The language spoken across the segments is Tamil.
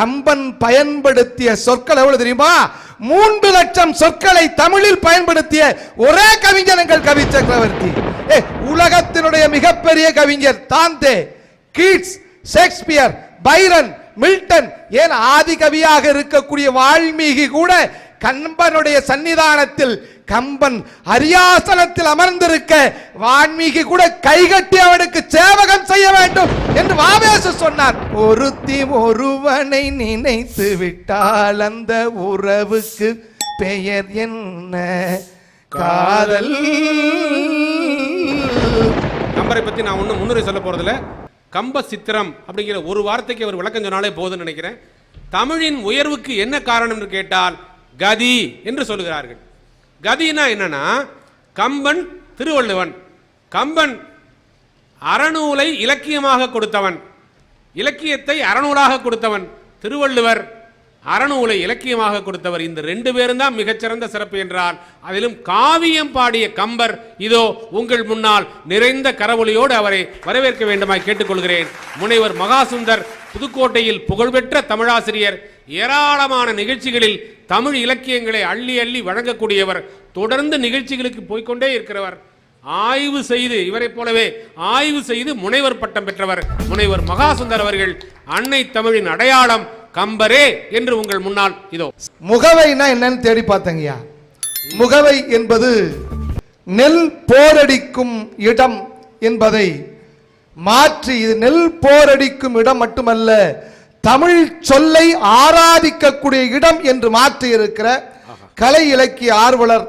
கம்பன் பயன்படுத்திய சொற்கள் எவ்வளவு தெரியுமா? மூன்று லட்சம் சொற்களை தமிழில் பயன்படுத்திய ஒரே கவிஞர் எங்கள் கவி சக்கரவர்த்தி. ஏ, உலகத்தினுடைய மிகப்பெரிய கவிஞர் Dante Keats Shakespeare Byron Milton. ஏன் ஆதி கவியாக இருக்கக்கூடிய வால்மீகி கூட கம்பனுடைய சன்னிதானத்தில் கம்பன் அரியாசனத்தில் அமர்ந்திருக்க வான்மீகி கூட கைகட்டி அவனுக்கு சேவகம் செய்ய வேண்டும் என்று வாவேசு சொன்னார். ஒருத்தி ஒருவனை நினைத்து விட்டால் அந்த உறவுக்கு பெயர் என்ன? காதல். கம்பரை பத்தி நான் ஒன்றும் முன்னுரை சொல்ல போகிறதில்ல கம்ப சித்திரம் அப்படிங்கிற ஒரு வார்த்தைக்கு அவர் விளக்கம் சொன்னாலே போதும்னு நினைக்கிறேன். தமிழின் உயர்வுக்கு என்ன காரணம் என்று கேட்டால் கதி என்று சொல்லுகிறார்கள். கதினா என்னன்னா கம்பன் திருவள்ளுவன். கம்பன் அறநூலை இலக்கியமாக கொடுத்தவன். இலக்கியத்தை அறநூலாக கொடுத்தவன் திருவள்ளுவர். அறநூலை இலக்கியமாக கொடுத்தவர் இந்த ரெண்டு பேரும் தான் மிகச்சிறந்த சிறப்பு என்றார் அதிலும் காவியம் பாடிய கம்பர் இதோ உங்கள் முன்னால் நிறைந்த கரவொலியோடு அவரை வரவேற்க வேண்டுமாய் கேட்டுக்கொள்கிறேன். முனைவர் மகாசுந்தர் புதுக்கோட்டையில் புகழ்பெற்ற தமிழாசிரியர் ஏராளமான நிகழ்ச்சிகளில் தமிழ் இலக்கியங்களை அள்ளி அள்ளி வழங்கக்கூடியவர் தொடர்ந்து நிகழ்ச்சிகளுக்கு போய்க்கொண்டே இருக்கிறவர். ஆய்வு செய்து இவரைப் போலவே ஆய்வு செய்து முனைவர் பட்டம் பெற்றவர் முனைவர் மகாசுந்தர் அவர்கள் அன்னை தமிழின் அடையாளம் கம்பரே என்று உங்கள் முன்னால் இதோ. முகவைனா என்னன்னு தேடி பார்த்தங்கய்யா? முகவை என்பது நெல் போரடிக்கும் இடம் என்பதை மாற்றி இது நெல் போரடிக்கும் இடம் மட்டுமல்ல தமிழ் சொல்லை ஆராதிக்கக்கூடிய இடம் என்று மாற்றி இருக்கிற கலை இலக்கிய ஆர்வலர்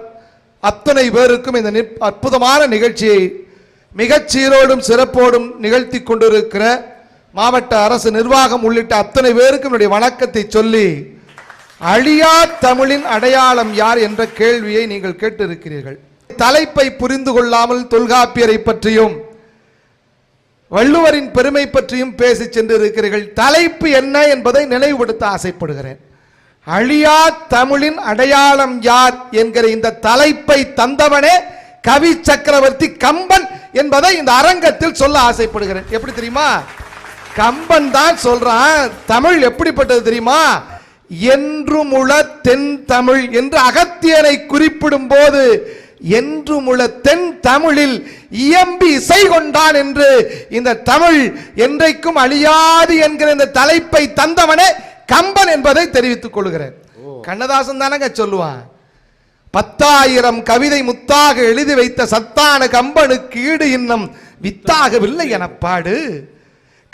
அத்தனை பேருக்கும் இந்த அற்புதமான நிகழ்ச்சியை மிகச் சீரோடும் சிறப்போடும் நிகழ்த்தி கொண்டிருக்கிற மாவட்ட அரசு நிர்வாகம் உள்ளிட்ட அத்தனை பேருக்கு என்னுடைய வணக்கத்தை சொல்லி அழியா தமிழின் அடையாளம் யார் என்ற கேள்வியை நீங்கள் கேட்டிருக்கிறீர்கள். தலைப்பை புரிந்து கொள்ளாமல் தொல்காப்பியரை பற்றியும் வள்ளுவரின் பெருமை பற்றியும் பேசி சென்றிருக்கிறீர்கள். தலைப்பு என்ன என்பதை நினைவுபடுத்த ஆசைப்படுகிறேன். அழியா தமிழின் அடையாளம் யார் என்கிற இந்த தலைப்பை தந்தவனே கவி சக்கரவர்த்தி கம்பன் என்பதை இந்த அரங்கத்தில் சொல்ல ஆசைப்படுகிறேன். எப்படி தெரியுமா? கம்பன் தான் சொல்றான் தமிழ் எப்படிப்பட்டது தெரியுமா? என்றுமுள தென் தமிழ் என்று அகத்தியனை குறிப்பிடும் போது என்றுமுள தென் தமிழில் இயம்பி இசை கொண்டான் என்று இந்த தமிழ் என்றைக்கும் அழியாது என்கிற இந்த தலைப்பை தந்தவனே கம்பன் என்பதை தெரிவித்துக் கொள்கிறேன். கண்ணதாசன் தானங்க சொல்லுவான் பத்தாயிரம் கவிதை முத்தாக எழுதி வைத்த சத்தான கம்பனுக்கு ஈடு இன்னும் வித்தாகவில்லை எனப்பாடு.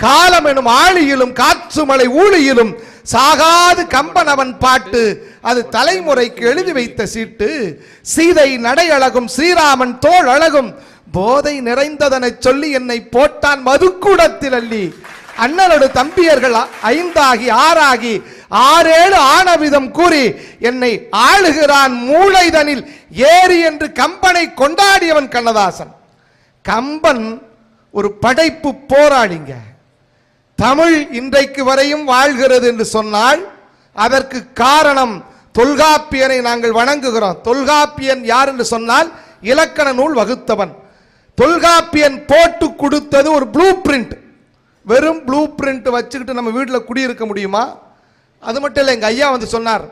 காலம் எனும் ஆழியிலும் காற்று மலை ஊழியிலும் சாகாது கம்பனவன் பாட்டு. அது தலைமுறைக்கு எழுதி வைத்த சீட்டு. சீதை நடை அழகும் ஸ்ரீராமன் தோல் அழகும். போதை நிறைந்ததனைச் சொல்லி என்னை போட்டான் மதுக்கூடத்தில் அள்ளி. அண்ணனோடு தம்பியர்கள் ஐந்தாகி ஆறாகி ஆறேழு ஆணவிதம் கூறி என்னை ஆளுகிறான் மூளைதனில் ஏறி என்று கம்பனை கொண்டாடியவன் கண்ணதாசன். கம்பன் ஒரு படைப்பு போராளிங்க. தமிழ் இன்றைக்கு வரையும் வாழ்கிறது என்று சொன்னால் அதற்கு காரணம் தொல்காப்பியனை நாங்கள் வணங்குகிறோம். தொல்காப்பியன் யார் என்று சொன்னால் இலக்கண நூல் வகுத்தவன். தொல்காப்பியன் போட்டு கொடுத்தது ஒரு ப்ளூ பிரிண்ட் வெறும் ப்ளூ பிரிண்ட் வச்சுக்கிட்டு நம்ம வீட்டில் குடியிருக்க முடியுமா? அது மட்டும் இல்லை எங்கள் ஐயா வந்து சொன்னார்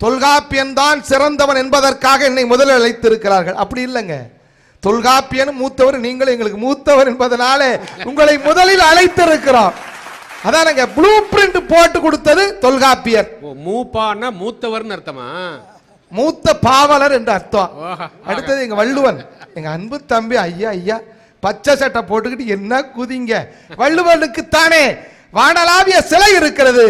தொல்காப்பியன் தான் சிறந்தவன் என்பதற்காக என்னை முதலில் அழைத்திருக்கிறார்கள். அப்படி இல்லைங்க. தொல்காப்பியன் மூத்தவர் நீங்கள் எங்களுக்கு மூத்தவர் என்பதனாலே உங்களை முதலில் அழைத்திருக்கிறோம். அதானங்க ப்ளூ பிரிண்ட் போட்டு கொடுத்தது தொல்காப்பியர். மூப்பான்னா மூத்தவர்னு அர்த்தமா? மூத்த பாவலர் என்று அர்த்தம். அடுத்தது எங்க வள்ளுவன். எங்க அன்பு தம்பி ஐயா ஐயா பச்சை சட்டை போட்டுக்கிட்டு என்ன குதிங்க? வள்ளுவனுக்கு தானே வானலாவிய சிலை இருக்கிறது.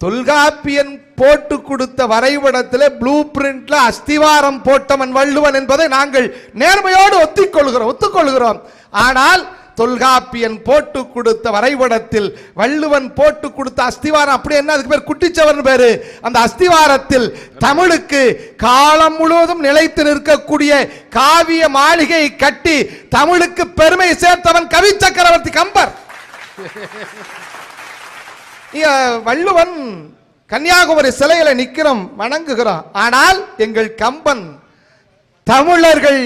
தொல்காப்பியன் போட்டு கொடுத்த வரைபடத்தில் ப்ளூ பிரிண்ட்ல அஸ்திவாரம் போட்டவன் வள்ளுவன் என்பதை நாங்கள் நேர்மையோடு ஒத்திக்கொள்கிறோம் ஒத்துக்கொள்கிறோம். ஆனால் தொல்காப்பியன் போட்டு கொடுத்த வரைபடத்தில் வள்ளுவன் போட்டு கொடுத்த அஸ்திவாரம். அப்படி என்ன? அதுக்கு பேர் குட்டிச்சவர்னு பேரு. அந்த அஸ்திவாரத்தில் தமிழுக்கு காலம் முழுவதும் நிலைத்து நிற்கக்கூடிய காவிய மாளிகையை கட்டி தமிழுக்கு பெருமை சேர்த்தவன் கவி சக்கரவர்த்தி கம்பர். வள்ளுவன் கன்னியாகுமரி சிலையில நிக்கிறோம் வணங்குகிறோம். ஆனால் எங்கள் கம்பன் தமிழர்கள்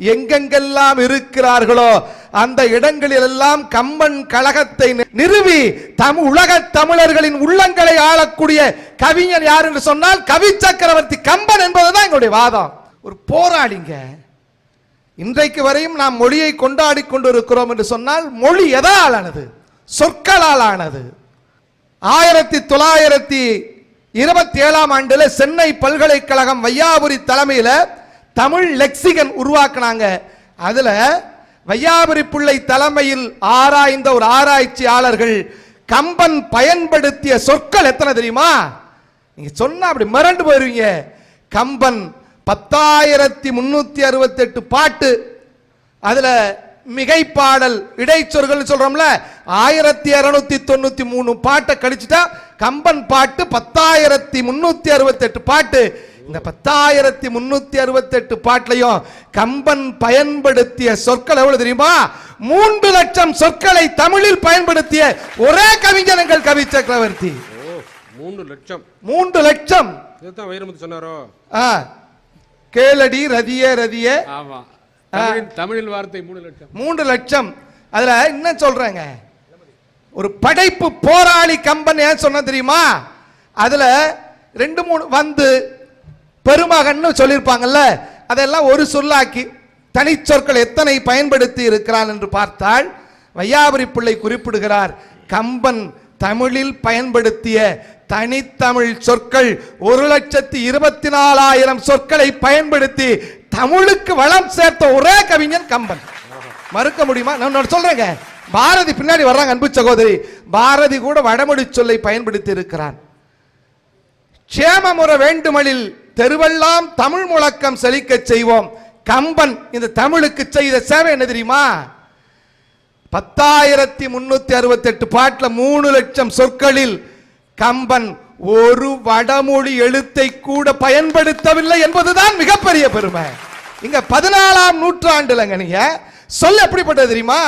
எங்கெங்கெல்லாம் இருக்கிறார்களோ அந்த இடங்களில் எல்லாம் கம்பன் கழகத்தை நி- நிறுவி தம் உலக தமிழர்களின் உள்ளங்களை ஆளக்கூடிய கவிஞர் யார் என்று சொன்னால் கவி சக்கரவர்த்தி கம்பன் என்பதுதான் எங்களுடைய வாதம். ஒரு போராடிங்க இன்றைக்கு வரையும் நாம் மொழியை கொண்டாடி கொண்டிருக்கிறோம் என்று சொன்னால் மொழி எதால் ஆனது சொற்களால் ஆனது ஆயிரத்தி தொள்ளாயிரத்தி இருபத்தி ஏழாம் ஆண்டுல சென்னை பல்கலைக்கழகம் வையாபுரி தலைமையில தமிழ் லெக்சிகன் உருவாக்குனாங்க. அதுல வையாபுரி பிள்ளை தலைமையில் ஆராய்ந்த ஒரு ஆராய்ச்சியாளர்கள் கம்பன் பயன்படுத்திய சொற்கள் எத்தனை தெரியுமா? நீங்க சொன்னா அப்படி மிரண்டு போயிருவீங்க. கம்பன் பத்தாயிரத்தி முன்னூத்தி அறுபத்தி எட்டு பாட்டு. அதுல மிகைப்பாடல் இடைச்சொற்கள் சொல்றோம்ல ஆயிரத்தி இருநூத்தி தொண்ணூத்தி மூணு பாட்டை கழிச்சுட்டா கம்பன் பாட்டு பத்தாயிரத்தி முன்னூத்தி அறுபத்தி எட்டு பாட்டு. இந்த பத்தாயிரத்தி முன்னூத்தி அறுபத்தி எட்டு பாட்டுலையும் கம்பன் பயன்படுத்திய சொற்கள் எவ்வளவு தெரியுமா? மூன்று லட்சம் சொற்களை தமிழில் பயன்படுத்திய ஒரே கவிஞர் எங்கள் கவி சக்கரவர்த்தி. மூன்று லட்சம். மூன்று லட்சம். வைரமுத்து சொன்னாரோ? கேளடி ரதிய ரதிய. தமிழில் வார்த்தை மூணு லட்சம். மூன்று லட்சம். அதுல என்ன சொல்றேங்க? ஒரு படைப்பு போராளி கம்பன் ஏன் சொன்ன தெரியுமா? அதுல ரெண்டு மூணு வந்து பெருமகன்னு சொல்லியிருப்பாங்கல்ல அதெல்லாம் ஒரு சொல்லாக்கி தனிச்சொற்கள் எத்தனை பயன்படுத்தி இருக்கிறான் என்று பார்த்தால் வையாபுரி பிள்ளை குறிப்பிடுகிறார் கம்பன் தமிழில் பயன்படுத்திய தனித்தமிழ் சொற்கள் ஒரு லட்சத்தி இருபத்தி நாலாயிரம் சொற்களை பயன்படுத்தி தமிழுக்கு வளம் சேர்த்த ஒரே கவிஞன் கம்பன். மறுக்க முடியுமா? நான் சொல்றேங்க. பாரதி பின்னாடி வர்றாங்க அன்பு சகோதரி. பாரதி கூட வடமொழி சொல்லை பயன்படுத்தி இருக்கிறான். க்ஷேமமுற வேண்டுமலில் தெருவெல்லாம் தமிழ் முழக்கம் செழிக்கச் செய்வோம். கம்பன் இந்த தமிழுக்கு செய்த சேவை என்ன தெரியுமா? பத்தாயிரத்தி முன்னூத்தி அறுபத்தி எட்டு பாட்டில் மூணு லட்சம் சொற்களில் கம்பன் ஒரு வடமொழி எழுத்தை கூட பயன்படுத்தவில்லை என்பதுதான் மிகப்பெரிய பெருமை. இங்க பதினாலாம் நூற்றாண்டுலங்க நீங்க சொல் எப்படிப்பட்டது தெரியுமா?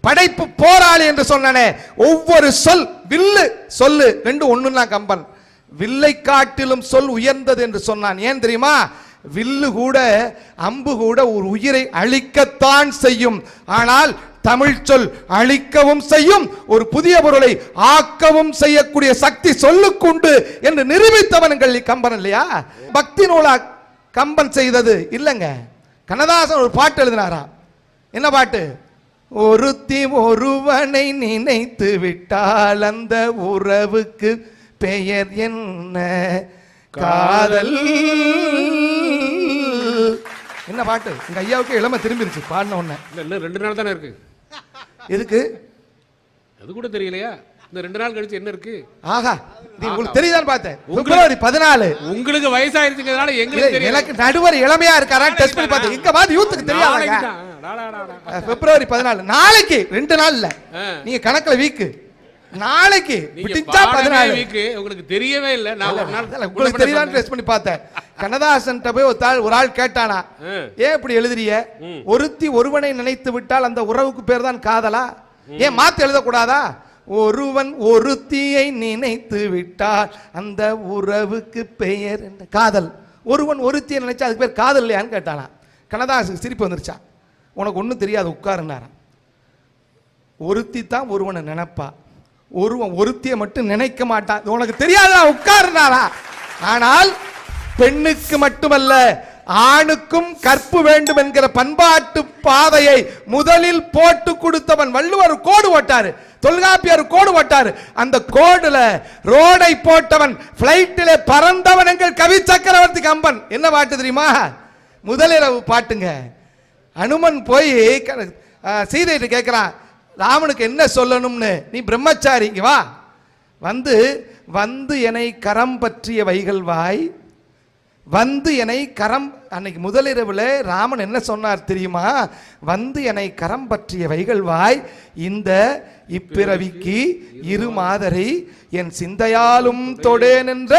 படைப்பு போராளி என்று சொன்னனே ஒவ்வொரு சொல் வில்லு சொல்லு ரெண்டு ஒண்ணுன்னா கம்பன். வில்லை காட்டிலும் சொல் உயர்ந்தது என்று சொன்னான். ஏன் தெரியுமா? வில்லு கூட அம்பு கூட ஒரு உயிரை அழிக்கத்தான் செய்யும். ஆனால் தமிழ் சொல் அழிக்கவும் செய்யும் ஒரு புதிய பொருளை ஆக்கவும் செய்யக்கூடிய சக்தி சொல்லுக்குண்டு என்று நிரூபித்தவன்கள் கம்பன் இல்லையா? பக்தி நூலா கம்பன் செய்தது இல்லைங்க. கண்ணதாசன் ஒரு பாட்டு எழுதினாரா? என்ன பாட்டு? ஒருத்தி ஒருவனை நினைத்து விட்டால் அந்த உறவுக்கு பெயர் என்ன? காதல். என்ன பாட்டு? எங்க ஐயாவுக்கு இளமை திரும்பிருச்சு. பாடின உடனே. இல்ல இன்னும் ரெண்டு நாள் தானே இருக்கு. எதுக்கு? அது கூட தெரியலையா? இந்த ரெண்டு நாள் கழிச்சு என்ன இருக்கு? ஆஹா இது உங்களுக்கு தெரியுதான்னு பார்த்தேன். பிப்ரவரி பதினாலு. உங்களுக்கு வயசாயிருச்சுங்கிறதுனால எங்களுக்கு தெரியும் எனக்கு நடுவர் இளமையா இருக்காரா டெஸ்ட் பண்ணி பார்த்தேன். இங்க பாத்து யூத்துக்கு தெரியாதுங்க. பிப்ரவரி பதினாலு. நாளைக்கு ரெண்டு நாள் இல்ல. நீங்க கணக்குல வீக்கு நாளைக்கு பாடவே பதினாலு. வீக்கு உங்களுக்கு தெரியவே இல்ல. நான் ஒரு நாள் உங்களுக்கு தெரியுதான்னு டெஸ்ட் பண்ணி பார்த்தேன். கண்ணதாசன் போய் ஒரு தாள் ஒரு ஆள் கேட்டானா. ஏன் இப்படி எழுதுறிய ஒருத்தி ஒருவனை நினைத்து விட்டால் அந்த உறவுக்கு பேர் தான் காதலா? ஏன் மாத்தி எழுதக்கூடாதா? ஒருவன் ஒருத்தியை நினைத்து விட்டால் அந்த உறவுக்கு பெயர் என்ன? காதல். ஒருவன் ஒருத்தியை நினைச்சா அதுக்கு பேர் காதல் இல்லையான்னு கேட்டானா. கண்ணதாசுக்கு சிரிப்பு வந்துருச்சா. உனக்கு ஒன்றும் தெரியாது உட்காருனாராம் ஒருத்தி தான் ஒருவனை நினைப்பா. ஒருவன் ஒருத்தியை மட்டும் நினைக்க மாட்டான். உனக்கு தெரியாதா உட்காருனாரா ஆனால் பெண்ணுக்கு மட்டுமல்ல ஆணுக்கும் கற்பு வேண்டும் என்கிற பண்பாட்டு பாதையை முதலில் போட்டு கொடுத்தவன் வள்ளுவர் கோடு போட்டாரு தொல்காப்பியர் கோடு போட்டாரு. அந்த கோடுல ரோடை போட்டவன் பிளைட்டில பறந்தவன் எங்கள் கவி சக்கரவர்த்தி கம்பன். என்ன பாட்டு தெரியுமா? முதலிரவு பாட்டுங்க. அனுமன் போய் க- கேட்கிறான் கேட்குறான் ராமனுக்கு என்ன சொல்லணும்னு? நீ பிரம்மச்சாரிங்க வா. வந்து வந்து என்னை கரம் பற்றிய வைகள் வாய். வந்து என்னை கரம் அன்னைக்கு முதலிரவில் ராமன் என்ன சொன்னார் தெரியுமா? வந்து என்னை கரம் பற்றிய வைகள் வாய். இந்த இப்பிறவிக்கு இரு மாதரை என் சிந்தையாலும் தொடேன் என்ற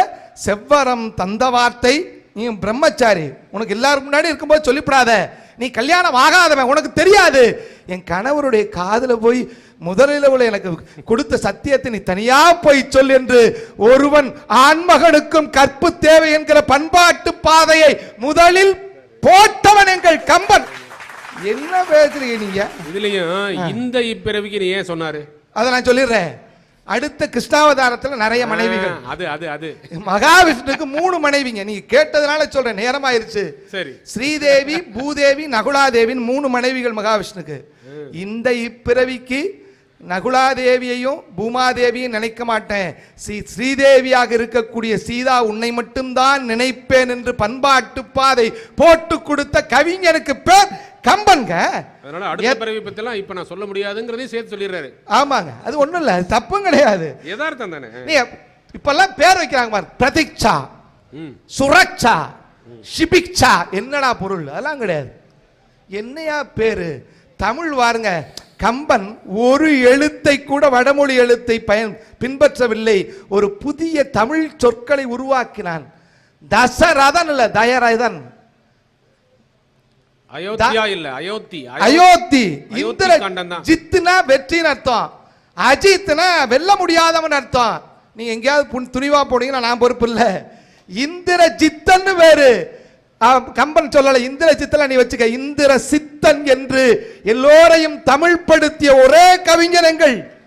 செவ்வரம் தந்த வார்த்தை. நீ பிரம்மச்சாரி. உனக்கு எல்லாருக்கும் முன்னாடி இருக்கும்போது சொல்லிவிடாத நீ கல்யாணம் ஆகாதவன் உனக்கு தெரியாது. என் கணவருடைய காதுல போய் முதலில் எனக்கு கொடுத்த சத்தியத்தை நீ தனியா போய் சொல் என்று ஒருவன் ஆண்மகனுக்கும் கற்பு தேவை என்கிற பண்பாட்டு பாதையை முதலில் போட்டவன் எங்கள் கம்பன். என்ன பேசுறீங்க நீங்க? இதுலயும் இந்த இப்பிறவிக்கு நீ ஏன் சொன்னாரு? அதை நான் சொல்லிடுறேன். அடுத்த கிருஷ்ணாவதாரத்துல நிறைய மனைவிகள். அது அது அது. மகாவிஷ்ணுக்கு மூணு மனைவிங்க. நீங்க கேட்டதுனால சொல்றேன் நேரமாயிருச்சு. சரி. ஸ்ரீதேவி பூதேவி நகுலாதேவின் மூணு மனைவிகள் மகாவிஷ்ணுக்கு. இந்த இப்பிறவிக்கு நகுலாதேவியையும் பூமாதேவியும் நினைக்க மாட்டேன். ஸ்ரீ ஸ்ரீதேவியாக இருக்கக்கூடிய சீதா உன்னை மட்டும்தான் நினைப்பேன் என்று பண்பாட்டு பாதை போட்டு கொடுத்த கவிஞனுக்கு பேர் கம்பன்க. அதனால அடுத்த பிறவி பத்திலாம் இப்ப நான் சொல்ல முடியாதுங்கிறதையும் சேர்த்து சொல்லிடுறாரு. ஆமாங்க. அது ஒண்ணும் இல்ல. தப்பும் கிடையாது. யதார்த்தம் தானே? நீ இப்பெல்லாம் பேர் வைக்கிறாங்க பாரு. பிரதீக்ஷா. ம். சுரக்ஷா. ஷிபிக்ஷா. என்னடா பொருள்? அதெல்லாம் கிடையாது. என்னையா பேரு? தமிழ் வாருங்க. கம்பன் ஒரு எழுத்தை கூட வடமொழி எழுத்தை பயன் பின்பற்றவில்லை. ஒரு புதிய தமிழ் சொற்களை உருவாக்கினான். தசரதன் இல்ல தயரதன். அயோத்தியா இல்ல அயோத்தி அயோத்தி. இந்திர. ஜித்துனா வெற்றின்னு அர்த்தம். அஜித்னா வெல்ல முடியாதவன் அர்த்தம். நீங்க எங்கேயாவது துணிவா போனீங்கன்னா நான் பொறுப்பு இல்ல. இந்திர ஜித்தன்னு வேறு கம்பன் சொல்லல இந்திர சித்தல நீ வச்சுக்க. இந்திர சித்தன் என்று எல்லோரையும் தமிழ் படுத்திய ஒரே கவிஞர் எங்கள்.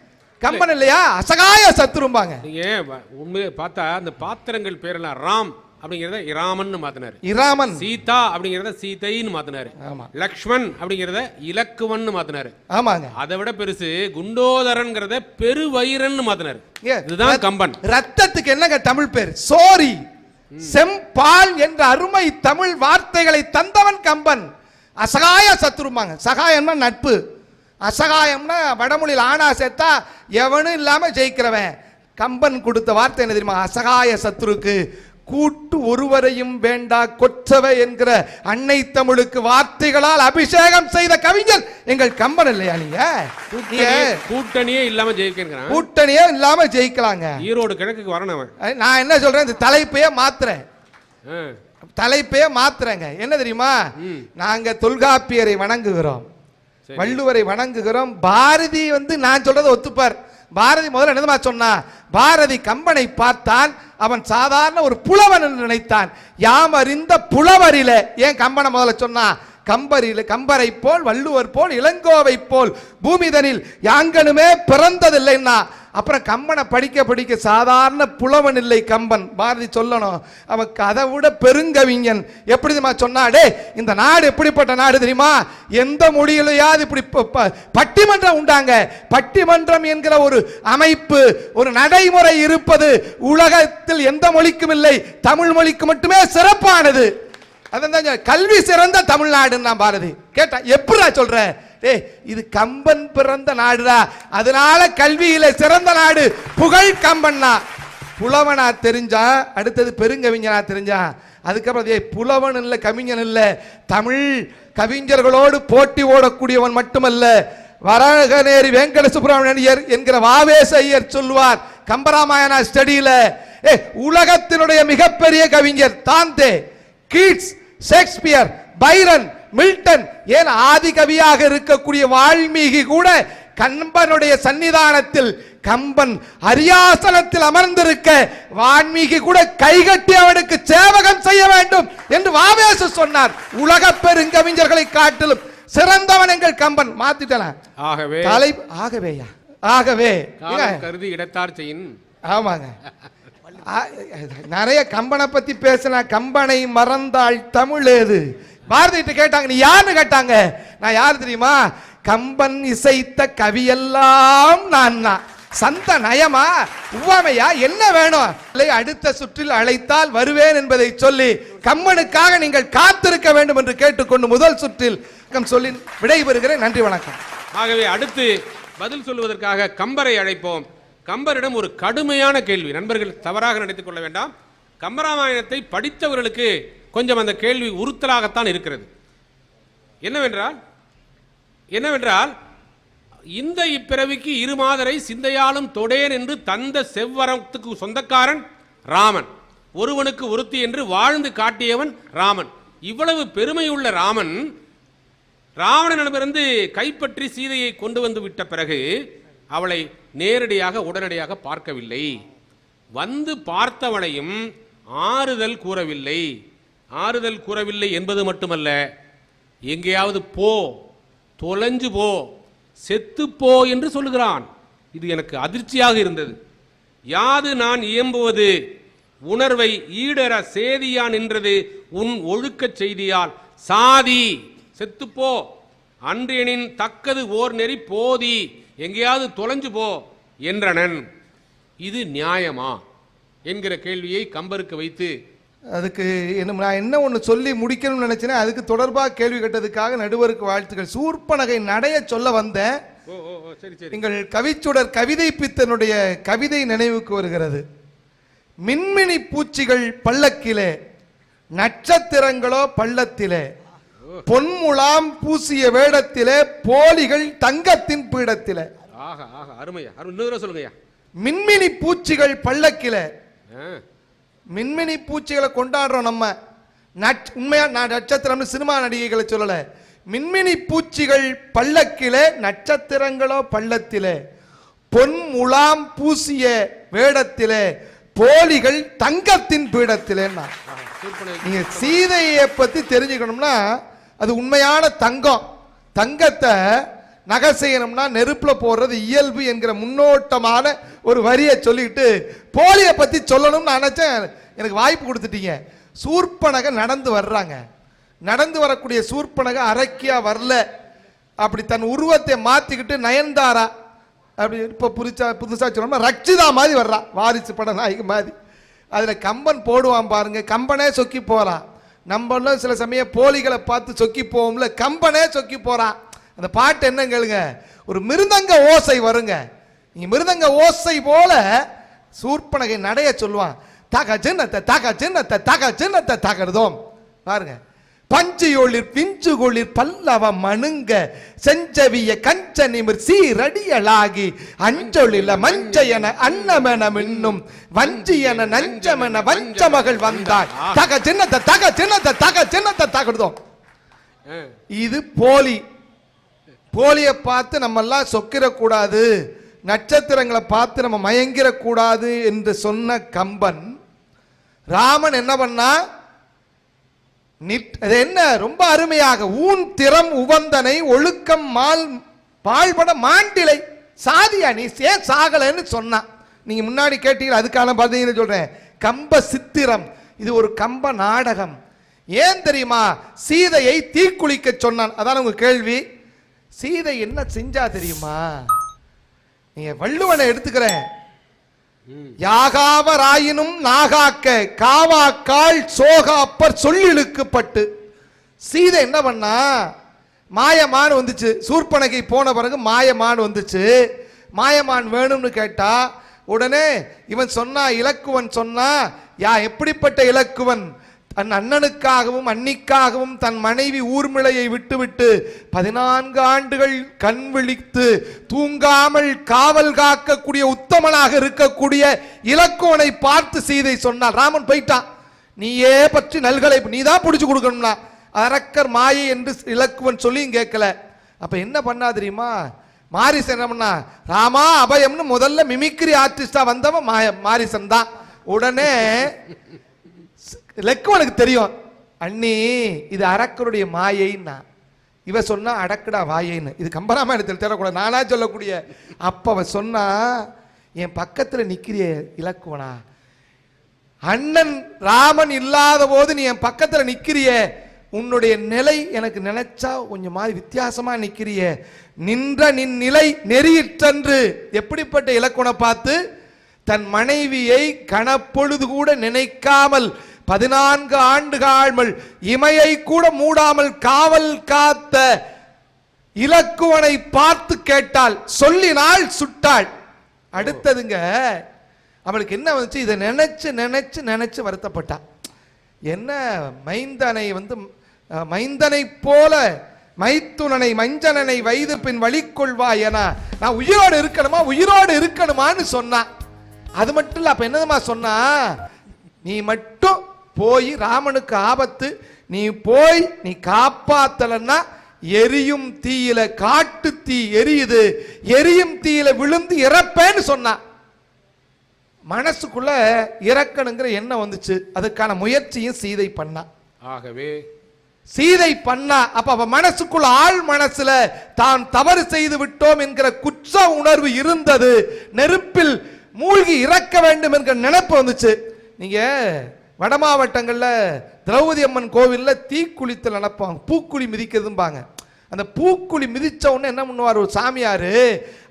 கம்பன் இல்லையா? அசகாய சத்துரும்பாங்க. நீங்க உண்மையை பார்த்தா அந்த பாத்திரங்கள் பேரெல்லாம் ராம். அப்படிங்கிறத இராமன் மாத்தினாரு. இராமன். சீதா அப்படிங்கிறத சீதைன்னு மாத்தினாரு. ஆமா. லக்ஷ்மண் அப்படிங்கிறத இலக்குவன் மாத்தினாரு. ஆமாங்க. அதை விட பெருசு குண்டோதரன்கிறத பெருவயிரன் மாத்தினாரு. இதுதான் கம்பன். ரத்தத்துக்கு என்னங்க தமிழ் பேர்? சோரி. செம்பால் என்ற அருமை தமிழ் வார்த்தைகளை தந்தவன் கம்பன். அசகாய சத்துருமாங்க. சகாயம்னா நட்பு. அசகாயம்னா வடமொழியில் ஆனா சேர்த்தா எவனும் இல்லாம ஜெயிக்கிறவன். கம்பன் கொடுத்த வார்த்தை என்ன தெரியுமா? அசகாய சத்துருக்கு. கூட்டு ஒருவரையும் வேண்டா கொற்றவை என்கிற அன்னை தமிழுக்கு வார்த்தைகளால் அபிஷேகம் செய்த கவிஞர் எங்கள் கம்பன் இல்லையா நீங்க? கூட்டணியே- இல்லாம ஜெயிக்கிறான். கூட்டணியே இல்லாம ஜெயிக்கலாங்க. ஈரோடு கிழக்குக்கு வரணும் நான் என்ன சொல்றேன்? இந்த தலைப்பையே மாத்துறேன். தலைப்பையே மாத்துறேங்க. என்ன தெரியுமா. நாங்க தொல்காப்பியரை வணங்குகிறோம். வள்ளுவரை வணங்குகிறோம். பாரதி வந்து நான் சொல்றதை ஒத்துப்பார். பாரதி முதல்ல என்னதுமா சொன்னா? பாரதி கம்பனை பார்த்தான் அவன் சாதாரண ஒரு புலவன் என்று நினைத்தான். யாம் அறிந்த புலவரில ஏன் கம்பனை முதல்ல சொன்னா? கம்பரில் கம்பரை போல் வள்ளுவர் போல் இளங்கோவை போல் பூமிதனில் யாங்கனுமே பிறந்ததில்லைன்னா அப்புறம் கம்பனை படிக்க படிக்க சாதாரண புலவன் இல்லை கம்பன். பாரதி சொல்லணும் அவன் அதை விட பெருங்கவிஞன். எப்படி தெரியுமா சொன்னாடே இந்த நாடு எப்படிப்பட்ட நாடு தெரியுமா? எந்த மொழியிலையாவது இப்படி ப- பட்டிமன்றம் உண்டாங்க. பட்டிமன்றம் என்கிற ஒரு அமைப்பு ஒரு நடைமுறை இருப்பது உலகத்தில் எந்த மொழிக்கும் இல்லை தமிழ் மொழிக்கு மட்டுமே சிறப்பானது. அதான் கல்வி சிறந்த தமிழ்நாடுன்னா நான் பாரதி. கேட்டா எப்படிடா சொல்ற? ஏ இது கம்பன் பிறந்த நாடுடா. அதனால கல்வியில சிறந்த நாடு. புகழ் கம்பன்னா. புலவனா தெரிஞ்சா அடுத்தது பெருங்கவிஞனா தெரிஞ்சா அதுக்கப்புறம் ஏ புலவன் இல்லை கவிஞன் இல்லை. தமிழ் கவிஞர்களோடு போட்டி ஓடக்கூடியவன் மட்டுமல்ல. வரகநேரி வெங்கட சுப்பிரமணியர் என்கிற வாவேச ஐயர் சொல்லுவார் கம்பராமாயணா ஸ்டடியில. ஏ உலகத்தினுடைய மிகப்பெரிய கவிஞர் Dante Keats Shakespeare Byron Milton ஏன் ஆதி கவியாக இருக்கக்கூடிய வால்மீகி கூட கம்பனுடைய சன்னிதானத்தில் கம்பன் அரியாசனத்தில் அமர்ந்திருக்க வால்மீகி கூட கைகட்டி அவனுக்கு சேவகம் செய்ய வேண்டும் என்று வாவேசு சொன்னார். உலக பெருங்கவிஞர்களை காட்டிலும் சிறந்தவன் எங்கள் கம்பன். மாத்திட்டலாம் ஆகவே தலை ஆகவேயா? ஆகவே. கருதி இடத்தார் செய்யின். ஆமாங்க. நிறைய கம்பனை பத்தி பேசினா கம்பனை மறந்தாள் தமிழ் ஏது பாரதிட்டு கேட்டாங்க நீ யாருன்னு கேட்டாங்க? நான் யார் தெரியுமா? கம்பன் இசைத்த கவியெல்லாம் நான் தான். சந்த நயமா? உவமையா? என்ன வேணும்? இல்லை அடுத்த சுற்றில் அழைத்தால் வருவேன் என்பதை சொல்லி கம்மனுக்காக நீங்கள் காத்திருக்க வேண்டும் என்று கேட்டுக்கொண்டு முதல் சுற்றில் சொல்லி விடைபெறுகிறேன். நன்றி வணக்கம். ஆகவே அடுத்து பதில் சொல்வதற்காக கம்பரை அழைப்போம். கம்பரிடம் ஒரு கடுமையான கேள்வி. நண்பர்கள் தவறாக நினைத்துக் கொள்ள வேண்டாம். கம்பராமாயணத்தை படித்தவர்களுக்கு கொஞ்சம் அந்த கேள்வி உறுத்தலாகத்தான் இருக்கிறது. என்னவென்றால் என்னவென்றால் இந்த இப்பிறவிக்கு இரு மாதரை சிந்தையாலும் தொடேன் என்று தந்த செவ்வரத்துக்கு சொந்தக்காரன் ராமன். ஒருவனுக்கு ஒருத்தி என்று வாழ்ந்து காட்டியவன் ராமன். இவ்வளவு பெருமையுள்ள ராமன் ராவணனிடமிருந்து கைப்பற்றி சீதையை கொண்டு வந்து விட்ட பிறகு அவளை நேரடியாக உடனடியாக பார்க்கவில்லை. வந்து பார்த்தவளையும் ஆறுதல் கூறவில்லை. ஆறுதல் கூறவில்லை என்பது மட்டுமல்ல எங்கேயாவது போ தொலைஞ்சு போ செத்துப்போ என்று சொல்லுகிறான். இது எனக்கு அதிர்ச்சியாக இருந்தது. யாது நான் இயம்புவது? உணர்வை ஈடற சேதியா நின்றது? உன் ஒழுக்கச் செய்தியால். சாதி செத்துப்போ அன்றியனின் தக்கது ஓர் நெறி போதி. எங்கேயாவது தொலைஞ்சு போ என்றனன். இது நியாயமா? என்கிற கேள்வியை கம்பருக்கு வைத்து அதுக்கு என்ன நான் என்ன ஒன்று சொல்லி முடிக்கணும்னு நினைச்சேனே அதுக்கு தொடர்பாக கேள்வி கேட்டதுக்காக நடுவருக்கு வாழ்த்துக்கள். சூர்ப்பனகை நடைய சொல்ல வந்தேன் எங்கள் கவிச்சுடர் கவிதை பித்தனுடைய கவிதை நினைவுக்கு வருகிறது. மின்மினி பூச்சிகள் பள்ளக்கிலே நட்சத்திரங்களோ பள்ளத்திலே பொன்முலாம் பூசிய வேடத்திலே போலிகள் தங்கத்தின் பீடத்திலே. ஆஹா ஆஹா அருமையா. அருமை இன்னொரு சொல்லுங்கய்யா. மின்மினி பூச்சிகள் பள்ளக்கிலே மின்மினி பூச்சிகளை கொண்டாடுறோம் நம்ம. நட் உண்மையா நான் நட்சத்திரம்னு சினிமா நடிகைகளை சொல்லல. மின்மினி பூச்சிகள் பள்ளக்கிலே நட்சத்திரங்களோ பள்ளத்திலே பொன் முலாம் பூசிய வேடத்திலே போலிகள் தங்கத்தின் பீடத்திலே நீங்க சீதையை பத்தி தெரிஞ்சுக்கணும்னா அது உண்மையான தங்கம். தங்கத்தை நகை செய்யணும்னா நெருப்புல போடுறது இயல்பு என்கிற முன்னோட்டமான ஒரு வரியை சொல்லிட்டு போலியை பத்தி சொல்லணும்னு நான் நினைச்சேன். எனக்கு வாய்ப்பு கொடுத்துட்டீங்க. சூர்பனக நடந்து வர்றாங்க. நடந்து வரக்கூடிய சூர்பனக அரக்கியா வரல. அப்படி தன் உருவத்தை மாத்திக்கிட்டு நயன்தாரா அப்படி இப்போ புதுசா புதுசா சொல்லணும்னா ரட்சிதா மாதிரி வர்றா. வாரிசு பட நாயகி மாதிரி. அதில் கம்பன் போடுவான் பாருங்க. கம்பனே சொக்கி போறான் நம்மளும் சில சமயம் போலிகளை பார்த்து சொக்கி போவோம்ல. கம்பனே சொக்கி போறான் அந்த பாட்டு என்ன கேளுங்க? ஒரு மிருதங்க ஓசை வருங்க. நீ மிருதங்க ஓசை போல சூர்ப்பனகை நடைய சொல்லுவான். தக சின்னத்தை தக சின்னத்தை தக சின்னத்தை தகர்தோம். பாருங்க. பஞ்சுயொளிர் பிஞ்சுகொளிர் பல்லவ மணுங்க செஞ்சவிய கஞ்ச நிமிர் சீரடியலாகி அஞ்சொழில மஞ்சையன அன்னமென மின்னும் வஞ்சியன நஞ்சமென வஞ்ச மகள் வந்தாள் தக சின்னத்தை தக சின்னத்தை தக சின்னத்தை தகர்தோம். ஆ, இது போலி. போலியை பார்த்து நம்ம எல்லாம் சொக்கிடக்கூடாது நட்சத்திரங்களை பார்த்து நம்ம மயங்கிடக்கூடாது என்று சொன்ன கம்பன் ராமன் என்ன பண்ணா? நிட்- அது என்ன? ரொம்ப அருமையாக ஊன் திறம் உவந்தனை ஒழுக்கம் மால் பாழ்பட மாண்டிலை. சாதியா நீ? சே சாகலைன்னு சொன்னான் நீங்கள் முன்னாடி கேட்டீங்க அதுக்கான பதில் சொல்கிறேன் கம்ப சித்திரம். இது ஒரு கம்ப நாடகம். ஏன் தெரியுமா? சீதையை தீக்குளிக்க சொன்னான். அதான் உங்கள் கேள்வி? சீதை என்ன செஞ்சா தெரியுமா? நீங்க வள்ளுவனை எடுத்துக்கிறேன். யாகாவராயினும் நாகாக்க காவாக்கால் சோகா அப்பர் சொல்லிழுக்கப்பட்டு. சீதை என்ன பண்ணா? மாயமான் வந்துச்சு. சூர்பனகை போன பிறகு மாயமான் வந்துச்சு. மாயமான் வேணும்னு கேட்டா உடனே இவன் சொன்னா இலக்குவன் சொன்னா யா எப்படிப்பட்ட இலக்குவன்? தன் அண்ணனுக்காகவும் அன்னிக்காகவும் தன் மனைவி ஊர்மிளையை விட்டுவிட்டு பதினான்கு ஆண்டுகள் கண் விழித்து தூங்காமல் காவல் காக்கக்கூடிய உத்தமனாக இருக்கக்கூடிய இலக்கோனை பார்த்து சீதை சொன்னார் ராமன் போயிட்டான் நீயே பற்றி நல்களை நீ தான் பிடிச்சு கொடுக்கணும்னா. அரக்கர் மாயை என்று இலக்குவன் சொல்லியும் கேட்கல. அப்ப என்ன பண்ணா தெரியுமா? மாரிசன் என்ன பண்ணா? ராமா அபயம்னு முதல்ல மிமிக்ரி ஆர்டிஸ்டா வந்தவன் மாய மாரிசன் தான். உடனே லெக்குவனுக்கு தெரியும். அண்ணி இது அரக்கருடைய மாயைன்னா. இவ சொன்னா அடக்குடா வாயைன்னு. இது கம்பராமாயணத்தில் தேடக்கூடாது நானா சொல்லக்கூடிய. அப்ப அவ சொன்னா என் பக்கத்துல நிக்கிறிய இலக்குவனா? அண்ணன் ராமன் இல்லாத போது நீ என் பக்கத்துல நிக்கிறிய. உன்னுடைய நிலை எனக்கு நினைச்சா கொஞ்சம் மாதிரி வித்தியாசமா நிக்கிறிய. நின்ற நின் நிலை நெறியிற்றன்று. எப்படிப்பட்ட இலக்குவனை பார்த்து தன் மனைவியை கனப்பொழுது கூட நினைக்காமல் பதினான்கு ஆண்டு காழ்மல் இமையை கூட மூடாமல் காவல் காத்த இலக்குவனை பார்த்து கேட்டாள். சொல்லினால் சுட்டாள். அடுத்ததுங்க அவளுக்கு என்ன வந்துச்சு? இதை நினைச்சு நினைச்சு நினைச்சு வருத்தப்பட்டா. என்ன மைந்தனை வந்து மைந்தனை மைந்தனைப் போல மைத்துனனை மஞ்சனனை வைத்து பின் வழி கொள்வா என நான் உயிரோடு இருக்கணுமா? உயிரோடு இருக்கணுமான்னு சொன்னான் அது மட்டும் இல்ல அப்ப என்னதுமா சொன்னா? நீ மட்டும் போய் ராமனுக்கு ஆபத்து நீ போய் நீ காப்பாத்தலன்னா எரியும் தீயில காட்டு தீ எரியுது. எரியும் தீயில விழுந்து இறப்பேன்னு சொன்னான் மனசுக்குள்ள இறக்கணுங்கிற எண்ணம் வந்துச்சு. அதுக்கான முயற்சியும் சீதை பண்ணா. ஆகவே சீதை பண்ணா. அப்ப அவ மனசுக்குள்ள ஆள் மனசுல தான் தவறு செய்து விட்டோம் என்கிற குற்ற உணர்வு இருந்தது. நெருப்பில் மூழ்கி இறக்க வேண்டும் என்கிற நினைப்பு வந்துச்சு. நீங்க வட மாவட்டங்களில் திரௌபதி அம்மன் கோவிலில் தீக்குளித்தல் நடப்பாங்க. பூக்குழி மிதிக்கிறதும்பாங்க. அந்த பூக்குழி மிதித்த உடனே என்ன பண்ணுவார்? ஒரு சாமியார்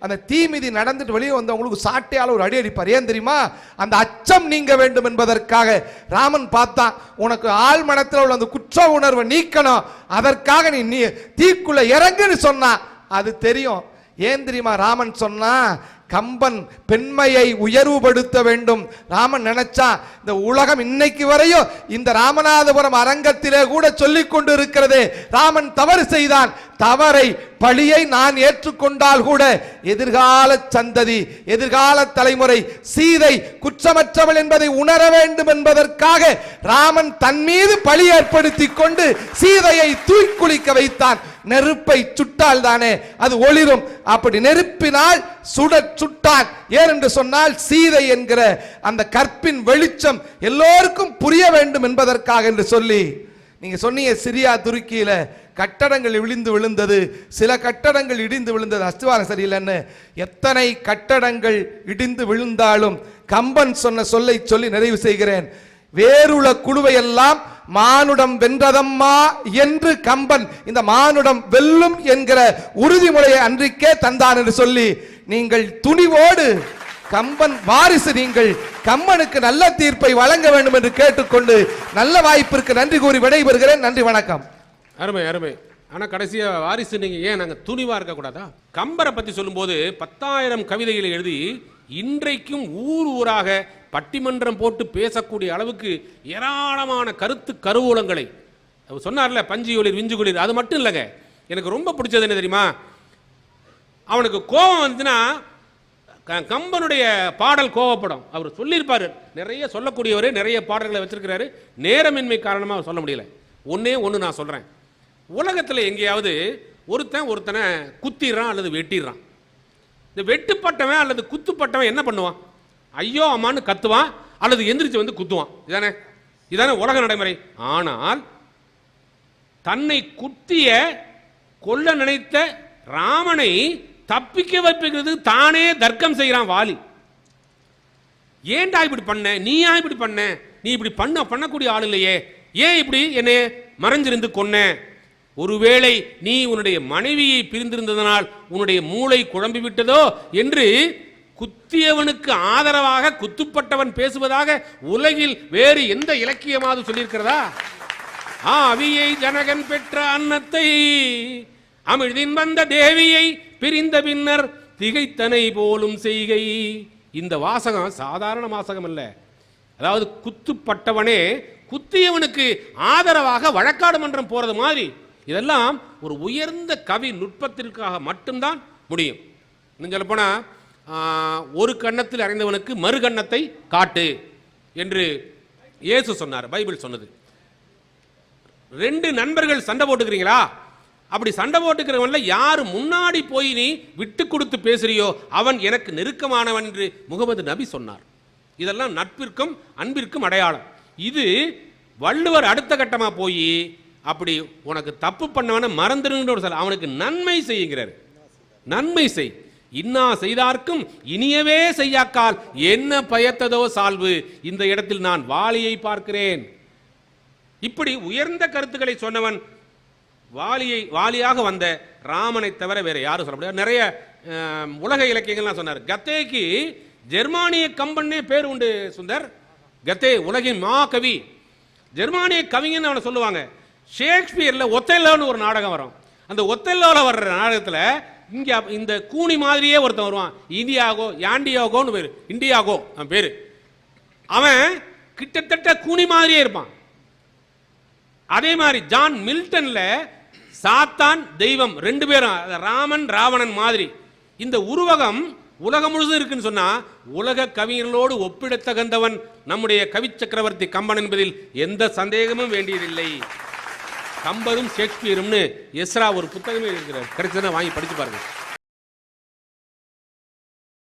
அந்த தீ மிதி நடந்துட்டு வெளியே வந்தவங்களுக்கு சாட்டையால் ஒரு அடி அடிப்பார். ஏன் தெரியுமா? அந்த அச்சம் நீங்க வேண்டும் என்பதற்காக. ராமன் பார்த்தான் உனக்கு ஆள் மனத்தில் உள்ள அந்த குற்ற உணர்வை நீக்கணும். அதற்காக நீ நீ தீக்குள்ள இறங்குன்னு சொன்னா. அது தெரியும். ஏன் தெரியுமா? ராமன் சொன்னா கம்பன் பெண்மையை உயர்வுபடுத்த வேண்டும். ராமன் நினைச்சா இந்த உலகம் இன்னைக்கு வரையும் இந்த ராமநாதபுரம் அரங்கத்திலே கூட சொல்லிக் கொண்டு இருக்கிறது ராமன் தவறு செய்தான். தவறை பழியை நான் ஏற்றுக்கொண்டால் கூட எதிர்கால சந்ததி எதிர்கால தலைமுறை சீதை குற்றமற்றவள் என்பதை உணர வேண்டும் என்பதற்காக ராமன் தன் மீது பழி ஏற்படுத்தி கொண்டு சீதையை தூய்குளிக்க வைத்தான். நெருப்பை சுட்டால் தானே அது ஒளிரும். அப்படி நெருப்பினால் சுட சுட்டான். ஏன் என்று சொன்னால் சீதை என்கிற அந்த கற்பின் வெளிச்சம் எல்லோருக்கும் புரிய வேண்டும் என்பதற்காக என்று சொல்லி நீங்க சொன்னீங்க சிரியா துருக்கியில கட்டடங்கள் விழுந்து விழுந்தது. சில கட்டடங்கள் இடிந்து விழுந்தது. அஸ்திவாரம் சரியில்லைன்னு. எத்தனை கட்டடங்கள் இடிந்து விழுந்தாலும் கம்பன் சொன்ன சொல்லை சொல்லி நிறைவு செய்கிறேன். வேறுள்ள குழுவை எல்லாம் மானுடம் வென்றதம்மா என்று கம்பன் இந்த மானுடம் வெல்லும் என்கிற உறுதிமுறையை அன்றைக்கே தந்தான் என்று சொல்லி நீங்கள் துணிவோடு கம்பன் வாரிசு நீங்கள் கம்பனுக்கு நல்ல தீர்ப்பை வழங்க வேண்டும் என்று கேட்டுக்கொண்டு நல்ல வாய்ப்பிற்கு நன்றி கூறி விடைபெறுகிறேன். நன்றி வணக்கம். அருமை அருமை. ஆனால் கடைசியாக வாரிசு நீங்கள் ஏன் நாங்கள் துணிவாக இருக்கக்கூடாதா கம்பரை பற்றி சொல்லும்போது பத்தாயிரம் கவிதைகளை எழுதி இன்றைக்கும் ஊர் ஊராக பட்டிமன்றம் போட்டு பேசக்கூடிய அளவுக்கு ஏராளமான கருத்து கருவூலங்களை. அவர் சொன்னார்ல பஞ்சு ஒளிர் விஞ்சு குளிர். அது மட்டும் இல்லைங்க. எனக்கு ரொம்ப பிடிச்சது என்ன தெரியுமா? அவனுக்கு கோபம் வந்துச்சுன்னா க- கம்பனுடைய பாடல் கோவப்படும். அவர் சொல்லியிருப்பார். நிறைய சொல்லக்கூடியவர் நிறைய பாடல்களை வச்சிருக்கிறாரு. நேரமின்மை காரணமாக அவர் சொல்ல முடியல. ஒன்றே ஒன்று நான் சொல்கிறேன் உலகத்தில் எங்கேயாவது ஒருத்தன் ஒருத்தனை குத்திடுறான் அல்லது வெட்டிடுறான். இந்த வெட்டுப்பட்டவன் அல்லது குத்துப்பட்டவன் என்ன பண்ணுவான்? ஐயோ அம்மான்னு கத்துவான் அல்லது எந்திரிச்சு வந்து குத்துவான். இதானே? இதானே உலக நடைமுறை. ஆனால் தன்னை குத்திய கொல்ல நினைத்த ராமனை தப்பிக்க வைப்புகிறது தானே தர்க்கம் செய்கிறான் வாலி. ஏண்டா இப்படி பண்ண? நீயா இப்படி பண்ண? நீ இப்படி பண்ண பண்ணக்கூடிய ஆள் இல்லையே. ஏன் இப்படி என்னை மறைஞ்சிருந்து கொன்ன? ஒருவேளை நீ உன்னுடைய மனைவியை பிரிந்திருந்ததனால் உன்னுடைய மூளை குழம்பி விட்டதோ என்று குத்தியவனுக்கு ஆதரவாக குத்துப்பட்டவன் பேசுவதாக உலகில் வேறு எந்த இலக்கியமாவது சொல்லியிருக்கிறதா? ஆவியை ஜனகன் பெற்ற அன்னத்தை அமிழ்தின் வந்த தேவியை பிரிந்த பின்னர் திகைத்தனை போலும் செய்கை. இந்த வாசகம் சாதாரண வாசகம் அல்ல. அதாவது குத்துப்பட்டவனே குத்தியவனுக்கு ஆதரவாக வழக்காடு மன்றம் போறது மாதிரி. இதெல்லாம் ஒரு உயர்ந்த கவி நுட்பத்திற்காக மட்டும்தான் முடியும். இன்னும் சொல்லப் போனால் ஒரு கன்னத்தில் அறிந்தவனுக்கு மறு கன்னத்தை காட்டு என்று இயேசு சொன்னார் பைபிள் சொன்னது. ரெண்டு நண்பர்கள் சண்டை போட்டுக்கிறீங்களா? அப்படி சண்டை போட்டுக்கிறவன்ல யார் முன்னாடி போய் நீ விட்டு கொடுத்து பேசுறியோ அவன் எனக்கு நெருக்கமானவன் என்று முகமது நபி சொன்னார். இதெல்லாம் நட்பிற்கும் அன்பிற்கும் அடையாளம். இது வள்ளுவர் அடுத்த கட்டமாக போய் அப்படி உனக்கு தப்பு பண்ணவன மறந்துடுங்கிற ஒரு சொல்ல அவனுக்கு நன்மை செய்யுங்கிறார். நன்மை செய். இன்னா செய்தார்க்கும் இனியவே செய்யாக்கால் என்ன பயத்ததோ சால்வு. இந்த இடத்தில் நான் வாளியை பார்க்கிறேன். இப்படி உயர்ந்த கருத்துக்களை சொன்னவன் வாலியை வாலியாக வந்த ராமனை தவிர வேற யாரும் சொல்ல முடியாது. நிறைய உலக இலக்கியங்கள்லாம் சொன்னார். கத்தேக்கு ஜெர்மானிய கம்பன்னே பேர் உண்டு சுந்தர். கத்தே உலகின் மா கவி ஜெர்மானிய கவிஞன் அவனை சொல்லுவாங்க. ஷேக்ஸ்பியரில் ஒத்தெல்லோன்னு ஒரு நாடகம் வரும். அந்த ஒத்தெல்லோல வர்ற நாடகத்தில் இங்கே இந்த கூனி மாதிரியே ஒருத்தன் வருவான். இந்தியாகோ யாண்டியாகோன்னு பேர். இண்டியாகோ அவன் பேர். அவன் கிட்டத்தட்ட கூனி மாதிரியே இருப்பான். அதே மாதிரி ஜான் மில்டனில் சாத்தான் தெய்வம் ரெண்டு பேரும் ராமன் ராவணன் மாதிரி. இந்த உருவகம் உலகம் முழுதும் இருக்குன்னு சொன்னா உலக கவிஞர்களோடு ஒப்பிடத்தகுந்தவன். நம்முடைய கவி சக்கரவர்த்தி கம்பன் என்பதில் எந்த சந்தேகமும் வேண்டியதில்லை. கம்பரும் ஷேக்ஸ்பியரும்னு எஸ்ரா ஒரு புத்தகமே இருக்கிறார். கிடைச்சதுன்னா வாங்கி படிச்சு பாருங்க.